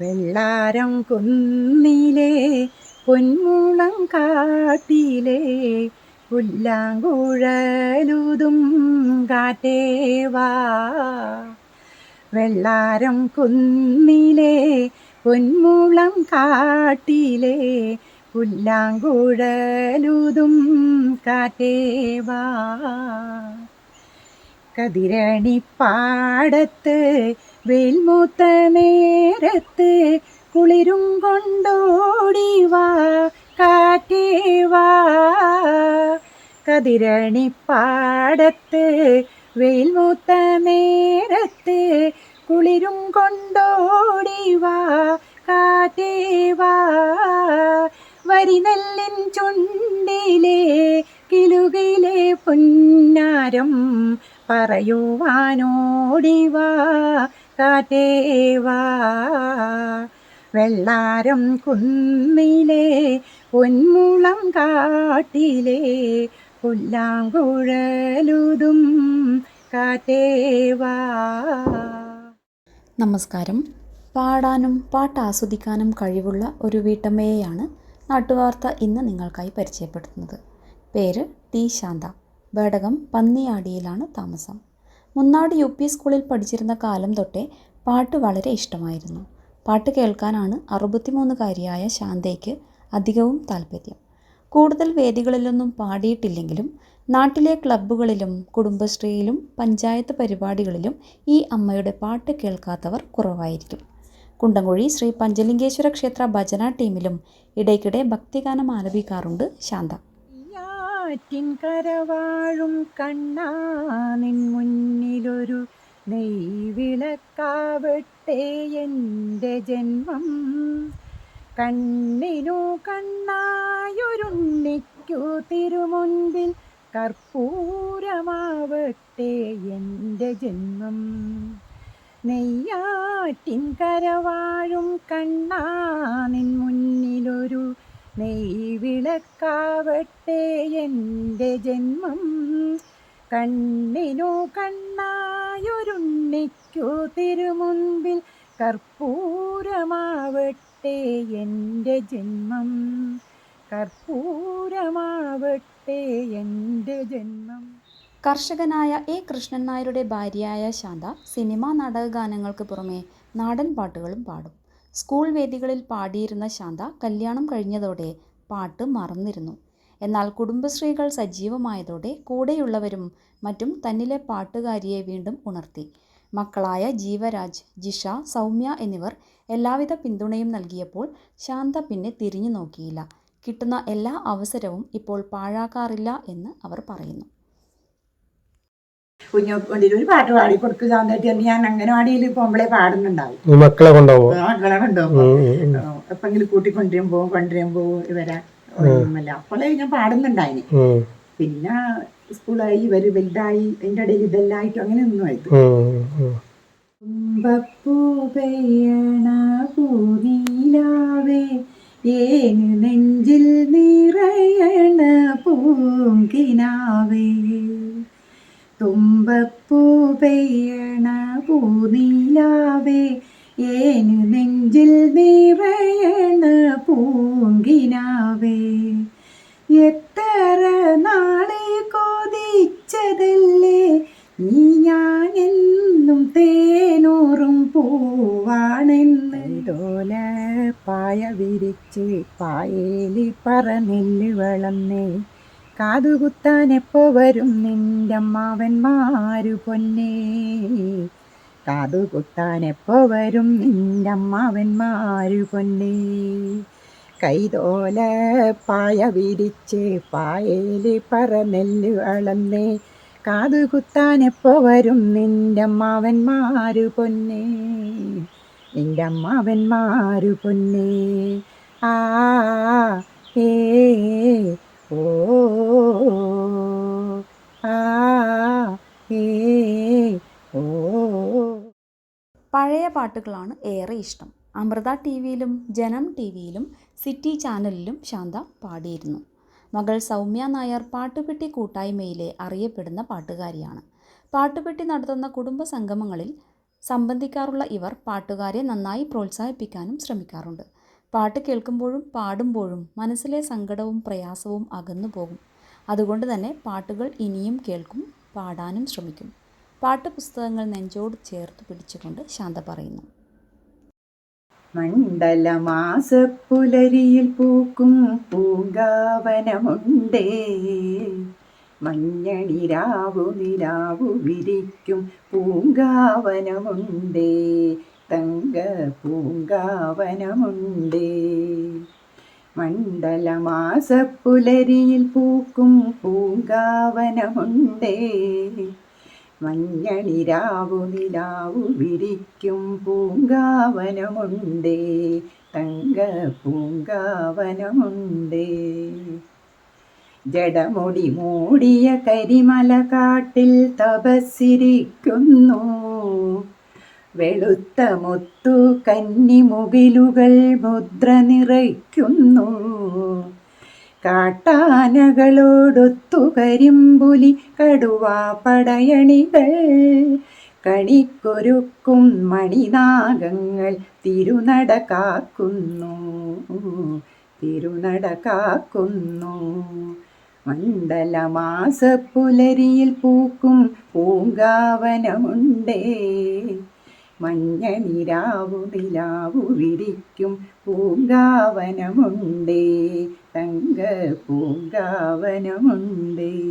വെള്ളാരം കുന്നിലെ പൊന്മുളം കാട്ടിലെ പുല്ലാങ്കുഴലുതും കാറ്റേവാ വെള്ളാരം കുന്നിലെ പൊന്മുളം കാട്ടിലെ പുല്ലാങ്കുഴലുതും കാറ്റേവാ കതിരണിപ്പാടത്ത് വെയിൽമൂത്ത നേരത്ത് കുളിരും കൊണ്ടോടി വാ കാറ്റേ വാ. കാറ്റേവാ കതിരണിപ്പാടത്ത് വെയിൽമൂത്ത നേരത്ത് കുളിരും കൊണ്ടോടി വാ കാറ്റേ വാ. വരിനെല്ലിൻ ചുണ്ടിലെ കിലുകിലെ പൊന്നാരം പറയുവാനോടിവാ കാറ്റേവാ. വെള്ളാരം കുന്നിലെ പൊന്മുളം കാട്ടിലെ പുല്ലാങ്കുഴലുതും കാറ്റേവാ. നമസ്കാരം. പാടാനും പാട്ട് ആസ്വദിക്കാനും കഴിവുള്ള ഒരു വീട്ടമ്മയെയാണ് നാട്ടുവാർത്ത ഇന്ന് നിങ്ങൾക്കായി പരിചയപ്പെടുത്തുന്നത്. പേര് ടി ശാന്ത. ബേടകം പന്നിയാടിയിലാണ് താമസം. മുന്നാട് യു പി സ്കൂളിൽ പഠിച്ചിരുന്ന കാലം തൊട്ടേ പാട്ട് വളരെ ഇഷ്ടമായിരുന്നു. പാട്ട് കേൾക്കാനാണ് അറുപത്തിമൂന്നുകാരിയായ ശാന്തയ്ക്ക് അധികവും താല്പര്യം കൂടുതൽ വേദികളിലൊന്നും പാടിയിട്ടില്ലെങ്കിലും നാട്ടിലെ ക്ലബ്ബുകളിലും കുടുംബശ്രീയിലും പഞ്ചായത്ത് പരിപാടികളിലും ഈ അമ്മയുടെ പാട്ട് കേൾക്കാത്തവർ കുറവായിരിക്കും. കുണ്ടംകുഴി ശ്രീ പഞ്ചലിംഗേശ്വര ക്ഷേത്ര ഭജന ടീമിലും ഇടയ്ക്കിടെ ഭക്തിഗാനം ആലപിക്കാറുണ്ട് ശാന്ത. ിൻ കരവാഴും കണ്ണാ നിൻ മുന്നിലൊരു നെയ്വിളക്കാവട്ടെ എന്റെ ജന്മം. കണ്ണിനു കണ്ണായൊരുണ്ണിക്കു തിരുമുൻപിൽ കർപ്പൂരമാവട്ടെ എന്റെ ജന്മം. നെയ്യാറ്റിൻ കരവാഴും കണ്ണാ നിൻ വിളക്കാവട്ടെ എന്റെ ജന്മം. കണ്ണിനു കണ്ണായൊരുണ്ണിക്കു തിരുമുൻപിൽ കർപ്പൂരമാവട്ടെ എന്റെ ജന്മം. കർപ്പൂരമാവട്ടെ എന്റെ ജന്മം. കർഷകനായ എ കൃഷ്ണൻ നായരുടെ ഭാര്യയായ ശാന്ത സിനിമാ നാടക ഗാനങ്ങൾക്ക് പുറമെ നാടൻ പാട്ടുകളും പാടും. സ്കൂൾ വേദികളിൽ പാടിയിരുന്ന ശാന്ത കല്യാണം കഴിഞ്ഞതോടെ പാട്ട് മറന്നിരുന്നു. എന്നാൽ കുടുംബശ്രീകൾ സജീവമായതോടെ കൂടെയുള്ളവരും മറ്റും തന്നിലെ പാട്ടുകാരിയെ വീണ്ടും ഉണർത്തി. മക്കളായ ജീവരാജ് ജിഷ സൗമ്യ എന്നിവർ എല്ലാവിധ പിന്തുണയും നൽകിയപ്പോൾ ശാന്ത പിന്നെ തിരിഞ്ഞു നോക്കിയില്ല. കിട്ടുന്ന എല്ലാ അവസരവും ഇപ്പോൾ പാഴാക്കാറില്ല എന്ന് അവർ പറയുന്നു. കുഞ്ഞുകൊണ്ടിൽ ഒരു പാട്ട് പാടി കൊടുക്കുക ശാന്തമായിട്ട് ഞാൻ അംഗനവാടിയിൽ പോകുമ്പോഴേ പാടുന്നുണ്ടാവും. മക്കളെ കൊണ്ടാവോ മക്കളെ കൊണ്ടുപോകും. എപ്പെങ്കിലും കൊണ്ടുവരും കൊണ്ടുവരുമ്പോ ഇവരെ അപ്പോഴേ ഞാൻ പാടുന്നുണ്ടായിന്. പിന്നെ സ്കൂളായി ഇവർ വലുതായി അതിന്റെ ഇടയിൽ ഇതെല്ലായിട്ടും അങ്ങനെ ഒന്നും ആയിട്ട് കുമ്പപ്പൂ പെയ്യണ പൂനീലാവേ ഏന് ഏന് നെഞ്ചിൽ നിറയണ പൂങ്കിനാവേ. എത്ര നാളെ കൊതിച്ചതല്ലേ നീ ഞാൻ എന്നും തേനൂറും പൂവാണെന്ന്. ഡോല പായ വിരിച്ച് പായേലി പറനെല്ല് വളന്നേ. കാതുകുത്താൻ എപ്പോ വരും നിന്റെ അമ്മാവന്മാര് പൊന്നേ. കാതുകുത്താൻ എപ്പോ വരും നിന്റെ അമ്മാവന്മാരു പൊന്നേ. കൈതോല പായ വിരിച്ച് പായേലി പറനെല്ല് അളന്നേ. കാതുകുത്താൻ എപ്പോ വരും നിന്റെ അമ്മാവന്മാരു പൊന്നേ. നിന്റെ അമ്മാവന്മാരു പൊന്നേ. ആ പഴയ പാട്ടുകളാണ് ഏറെ ഇഷ്ടം. അമൃത ടി വിയിലും ജനം ടി വിയിലും സിറ്റി ചാനലിലും ശാന്ത പാടിയിരുന്നു. മകൾ സൗമ്യ നായർ പാട്ടുപെട്ടി കൂട്ടായ്മയിലെ അറിയപ്പെടുന്ന പാട്ടുകാരിയാണ്. പാട്ടുപെട്ടി നടത്തുന്ന കുടുംബ സംഗമങ്ങളിൽ സംബന്ധിക്കാറുള്ള ഇവർ പാട്ടുകാരെ നന്നായി പ്രോത്സാഹിപ്പിക്കാനും ശ്രമിക്കാറുണ്ട്. പാട്ട് കേൾക്കുമ്പോഴും പാടുമ്പോഴും മനസ്സിലെ സങ്കടവും പ്രയാസവും അകന്നു പോകും അതുകൊണ്ട് തന്നെ പാട്ടുകൾ ഇനിയും കേൾക്കും പാടാനും ശ്രമിക്കും. പാട്ട് പുസ്തകങ്ങൾ നെഞ്ചോട് ചേർത്ത് പിടിച്ചുകൊണ്ട് ശാന്ത പറയുന്നു. മണ്ഡലമാസപ്പുലരിയിൽ പൂക്കും പൂങ്കാവനമുണ്ടേ. മഞ്ഞണിരാവു നിലാവു വിരിക്കും പൂങ്കാവനമുണ്ടേ. തങ്ക പൂങ്കാവനമുണ്ടേ. മണ്ഡലമാസപ്പുലരിയിൽ പൂക്കും പൂങ്കാവനമുണ്ടേ. മഞ്ഞണിരാവു നിലാവു വിരിക്കും പൂങ്കാവനമുണ്ടേ തങ്ക പൂങ്കാവനമുണ്ടേ. ജടമുടി മൂടിയ കരിമല കാട്ടിൽ തപസ്സിരിക്കുന്നു. വെളുത്ത മുത്തു കന്നിമുകിലുകൾ മുദ്ര നിറയ്ക്കുന്നു. കാട്ടാനകളോടൊത്തു കരിമ്പുലി കടുവാ പടയണികൾ. കണിക്കൊരുക്കും മണിനാഗങ്ങൾ തിരുനട കാക്കുന്നു തിരുനട കാക്കുന്നു മണ്ഡലമാസപ്പുലരിയിൽ പൂക്കും പൂങ്കാവനമുണ്ടേ. മഞ്ഞനിരാവു നിലാവു വിരിക്കും പൂങ്കാവനമുണ്ടേ. തങ്ക പൂങ്കാവനമുണ്ടേ.